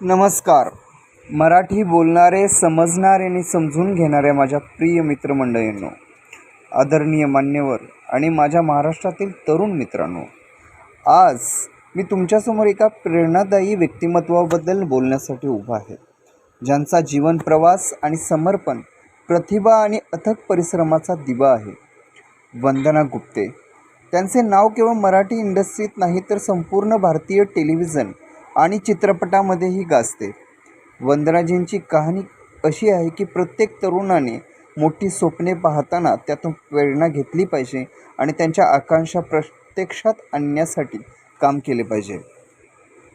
नमस्कार. मराठी बोलणारे समजणारे आणि समजून घेणाऱ्या माझ्या प्रिय मित्रमंडळींनो आदरणीय मान्यवर आणि माझ्या महाराष्ट्रातील तरुण मित्रांनो आज मी तुमच्यासमोर एका प्रेरणादायी व्यक्तिमत्वाबद्दल बोलण्यासाठी उभा आहे ज्यांचा जीवन प्रवास आणि समर्पण प्रतिभा आणि अथक परिश्रमाचा दिवा आहे. वंदना गुप्ते. त्यांचे नाव केवळ मराठी इंडस्ट्रीत नाही तर संपूर्ण भारतीय टेलिव्हिजन आणि चित्रपटामध्येही गाजते. वंदनाजींची कहाणी अशी आहे की प्रत्येक तरुणाने मोठी स्वप्ने पाहताना त्यातून प्रेरणा घेतली पाहिजे आणि त्यांच्या आकांक्षा प्रत्यक्षात आणण्यासाठी काम केले पाहिजे.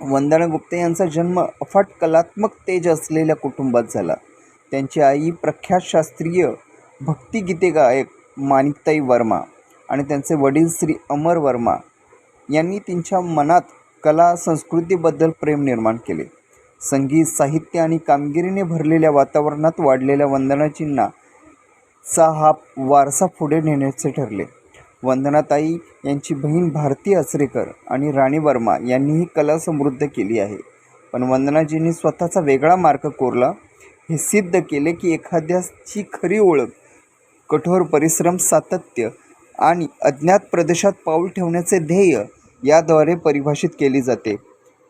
वंदना गुप्ते यांचा जन्म अफाट कलात्मक तेज असलेल्या कुटुंबात झाला. त्यांची आई प्रख्यात शास्त्रीय भक्तिगीते गायक माणिकताई वर्मा आणि त्यांचे वडील श्री अमर वर्मा यांनी त्यांच्या मनात कला संस्कृतीबद्दल प्रेम निर्माण केले. संगीत साहित्य आणि कामगिरीने भरलेल्या वातावरणात वाढलेल्या वंदनाजींना चा हा वारसा पुढे नेण्याचे ठरले. वंदनाताई यांची बहीण भारती आचरेकर आणि राणी वर्मा यांनीही कला समृद्ध केली आहे. पण वंदनाजींनी स्वतःचा वेगळा मार्ग कोरला. हे सिद्ध केले की एखाद्याची खरी ओळख कठोर परिश्रम सातत्य आणि अज्ञात प्रदेशात पाऊल ठेवण्याचे ध्येय याद्वारे परिभाषित केली जाते.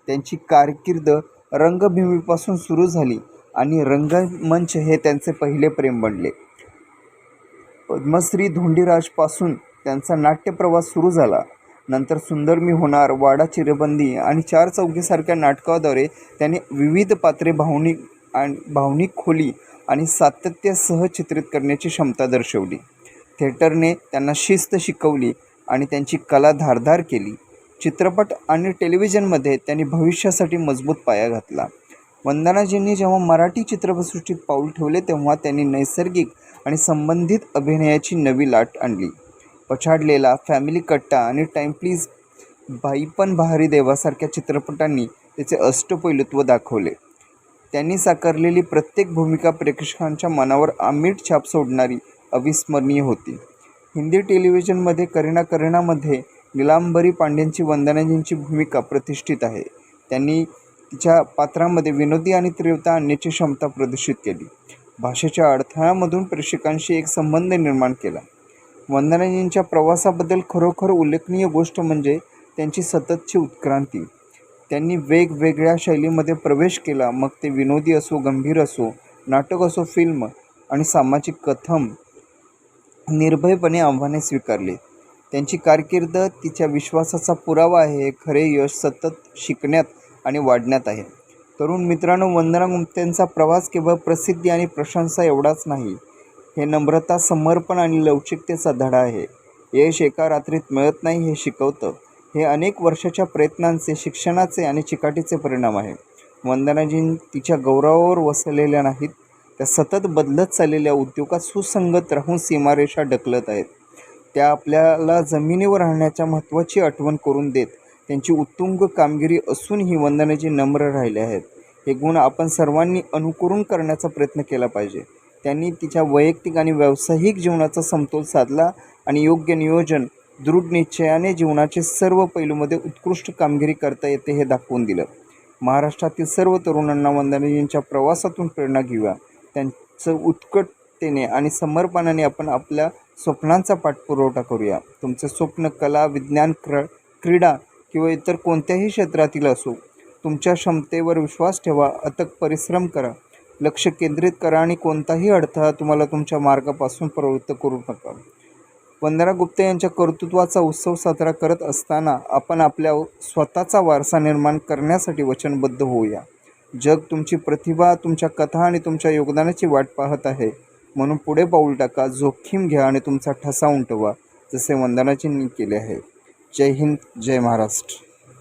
त्यांची कारकीर्द रंगभूमीपासून सुरू झाली आणि रंगमंच हे त्यांचे पहिले प्रेम बनले. पद्मश्री धोंडीराजपासून त्यांचा नाट्यप्रवास सुरू झाला. नंतर सुंदर मी होणार वाडा चिरबंदी आणि चार चौकीसारख्या नाटकाद्वारे त्यांनी विविध पात्रे भावनिक आणि भावनिक खोली आणि सातत्यासह चित्रित करण्याची क्षमता दर्शवली. थिएटरने त्यांना शिस्त शिकवली आणि त्यांची कला धारधार केली. चित्रपट आणि टेलिव्हिजनमध्ये त्यांनी भविष्यासाठी मजबूत पाया घातला. वंदनाजींनी जेव्हा मराठी चित्रपटसृष्टीत पाऊल ठेवले तेव्हा त्यांनी नैसर्गिक आणि संबंधित अभिनयाची नवी लाट आणली. पछाडलेला फॅमिली कट्टा आणि टाईम प्लीज बाई पण बहारी देवासारख्या चित्रपटांनी त्याचे अष्टपैलुत्व दाखवले. त्यांनी साकारलेली प्रत्येक भूमिका प्रेक्षकांच्या मनावर आमीठ छाप सोडणारी अविस्मरणीय होती. हिंदी टेलिव्हिजनमध्ये करीना करीनामध्ये निलांबरी पांडेंची वंदनाजींची भूमिका प्रतिष्ठित आहे. त्यांनी तिच्या पात्रामध्ये विनोदी आणि तीव्रता आणण्याची क्षमता प्रदर्शित केली. भाषेच्या अडथळ्यामधून प्रेक्षकांशी एक संबंध निर्माण केला. वंदनाजींच्या प्रवासाबद्दल खरोखर उल्लेखनीय गोष्ट म्हणजे त्यांची सततची उत्क्रांती. त्यांनी वेगवेगळ्या शैलीमध्ये प्रवेश केला मग ते विनोदी असो गंभीर असो नाटक असो फिल्म आणि सामाजिक कथम निर्भयपणे आव्हाने स्वीकारली. त्यांची कारकीर्द तिच्या विश्वासाचा पुरावा आहे खरे यश सतत शिकण्यात आणि वाढण्यात आहे. तरुण मित्रांनो वंदना गुप्त्यांचा प्रवास केवळ प्रसिद्धी आणि प्रशंसा एवढाच नाही हे नम्रता समर्पण आणि लवचिकतेचा धडा आहे. यश एका रात्रीत मिळत नाही हे शिकवतं. हे अनेक वर्षाच्या प्रयत्नांचे शिक्षणाचे आणि चिकाटीचे परिणाम आहे. वंदनाजी तिच्या गौरवावर वसलेल्या नाहीत त्या सतत बदलत चाललेल्या उद्योगात सुसंगत राहून सीमारेषा ढकलत आहेत. त्या आपल्याला जमिनीवर राहण्याच्या महत्त्वाची आठवण करून देत. त्यांची उत्तुंग कामगिरी असूनही वंदनाजी नम्र राहिले आहेत. हे गुण आपण सर्वांनी अनुकरण करण्याचा प्रयत्न केला पाहिजे. त्यांनी तिच्या वैयक्तिक आणि व्यावसायिक जीवनाचा समतोल साधला आणि योग्य नियोजन दृढ निश्चयाने जीवनाचे सर्व पैलूमध्ये उत्कृष्ट कामगिरी करता येते हे दाखवून दिलं. महाराष्ट्रातील सर्व तरुणांना वंदनाजींच्या प्रवासातून प्रेरणा घेऊया. त्यांचं उत्कटतेने आणि समर्पणाने आपण आपल्या स्वप्नांचा पाठपुरवठा करूया. तुमचं स्वप्न कला विज्ञान क्र क्रीडा किंवा इतर कोणत्याही क्षेत्रातील असो तुमच्या क्षमतेवर विश्वास ठेवा अथक परिश्रम करा. लक्ष केंद्रित करा आणि कोणताही अडथळा तुम्हाला तुमच्या मार्गापासून प्रवृत्त करू नका. वंदना गुप्ते यांच्या कर्तृत्वाचा उत्सव साजरा करत असताना आपण आपल्या स्वतःचा वारसा निर्माण करण्यासाठी वचनबद्ध होऊया. जग तुमची प्रतिभा तुमच्या कथा आणि तुमच्या योगदानाची वाट पाहत आहे. म्हणून पुढे पाऊल टाका जोखीम घ्या आणि तुमचा ठसा उमटवा जसे वंदनाजींनी केले आहे. जय हिंद जय महाराष्ट्र.